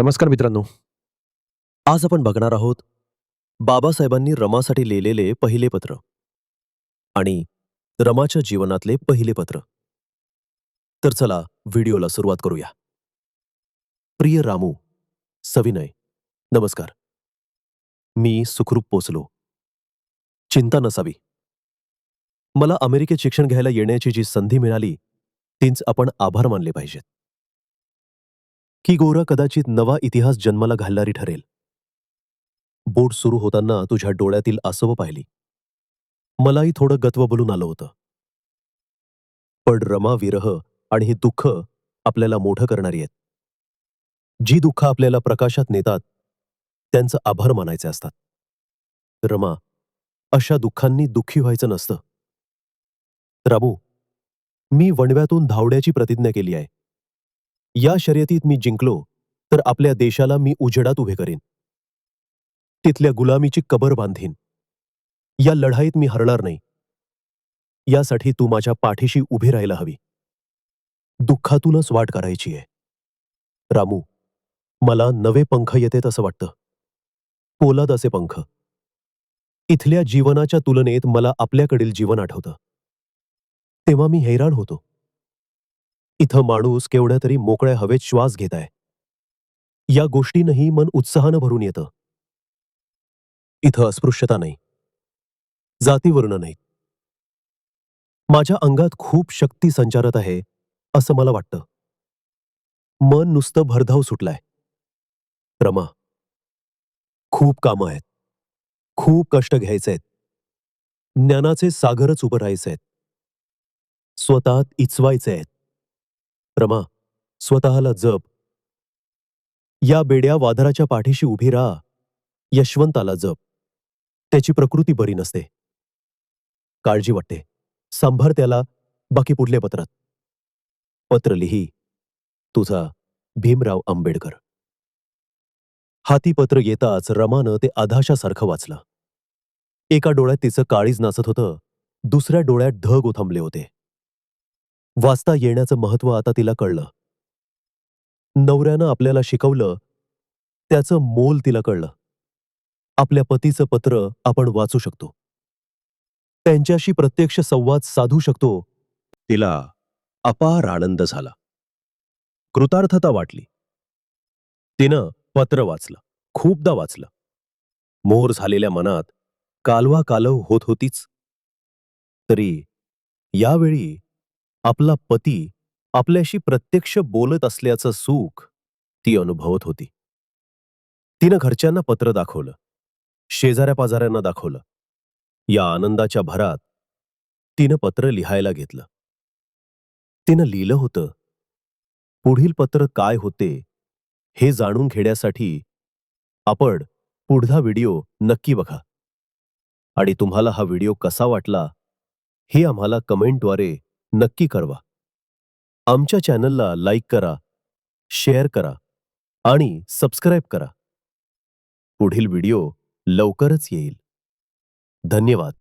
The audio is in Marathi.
नमस्कार मित्रांनो. आज आपण बघणार आहोत बाबासाहेबांनी रमासाठी लिहिलेले पहिले पत्र आणि रमाच्या जीवनातले पहिले पत्र. तर चला व्हिडिओला सुरुवात करूया. प्रिय रामू सविनय नमस्कार. मी सुखरूप पोचलो. चिंता नसावी. मला अमेरिकेत शिक्षण घ्यायला येण्याची जी संधी मिळाली तीच आपण आभार मानले पाहिजेत. की गोरा कदाचित नवा इतिहास जन्माला घालणारी ठरेल. बोट सुरू होताना तुझ्या डोळ्यातील आसवं पाहिली. मलाही थोडं गत्व बोलून आलं होतं. पण रमा विरह आणि हे दुःख आपल्याला मोठं करणारी आहेत. जी दुःख आपल्याला प्रकाशात नेतात त्यांचं आभार मानायचे असतात. रमा अशा दुःखांनी दुःखी व्हायचं नसतं. राबू मी वणव्यातून धावड्याची प्रतिज्ञा केली आहे. या शर्यतीत मी जिंकलो तर आपल्या देशाला मी उजेडात उभे करीन. तिथल्या गुलामीची कबर बांधीन. या लढाईत मी हरणार नाही. यासाठी तू माझ्या पाठीशी उभी राहायला हवी. दुःखातूनच वाट करायची आहे. रामू मला नवे पंख येतेत असं वाटतं. पोलाद असे पंख. इथल्या जीवनाच्या तुलनेत मला आपल्याकडील जीवन आठवतं. तेव्हा मी हैराण होतो. इथं माणूस केवढ्या तरी मोकळ्या हवेत श्वास घेत आहे. या गोष्टीनंही मन उत्साहानं भरून येतं. इथं अस्पृश्यता नाही. जातीवर्ण नाही माझ्या अंगात खूप शक्ती संचारत आहे असं मला वाटतं. मन नुसतं भरधाव सुटलाय. रमा खूप कामं आहेत. खूप कष्ट घ्यायचे आहेत ज्ञानाचे सागरच उभं राहायचे आहेत स्वतःत इचवायचे आहेत रमा स्वतःला जप. या बेड्या वादराच्या पाठीशी उभी राहा. यशवंताला जप. त्याची प्रकृती बरी नसते. काळजी वाटते. सांभार त्याला बाकी पुढल्या पत्रात. पत्र लिही. तुझा भीमराव आंबेडकर. हाती पत्र येताच रमानं ते आधाशासारखं वाचलं. एका डोळ्यात तिचं काळीज नाचत होतं. दुसऱ्या डोळ्यात ढग उथंबले होते. वाचता येण्याचं महत्त्व आता तिला कळलं. नवऱ्यानं आपल्याला शिकवलं त्याचं मोल तिला कळलं. आपल्या पतीचं पत्र आपण वाचू शकतो. त्यांच्याशी प्रत्यक्ष संवाद साधू शकतो तिला अपार आनंद झाला. कृतार्थता वाटली. तिनं पत्र वाचलं खूपदा वाचलं. मोर झालेल्या मनात कालवा कालव होत होतीच. तरी यावेळी आपला पती आपल्याशी प्रत्यक्ष बोलत असल्याचं सुख ती अनुभवत होती. तिनं घरच्यांना पत्र दाखवलं. शेजाऱ्या पाजाऱ्यांना दाखवलं. या आनंदाच्या भरात तिनं पत्र लिहायला घेतलं. तिनं लिहिलं होतं पुढील पत्र काय होते हे जाणून घेण्यासाठी आपण पुढचा व्हिडिओ नक्की बघा. आणि तुम्हाला हा व्हिडिओ कसा वाटला हे आम्हाला कमेंटद्वारे नक्की कळवा. आमच्या चॅनलला लाईक करा शेअर करा आणि सबस्क्राईब करा. पुढील व्हिडिओ लवकरच येईल. धन्यवाद.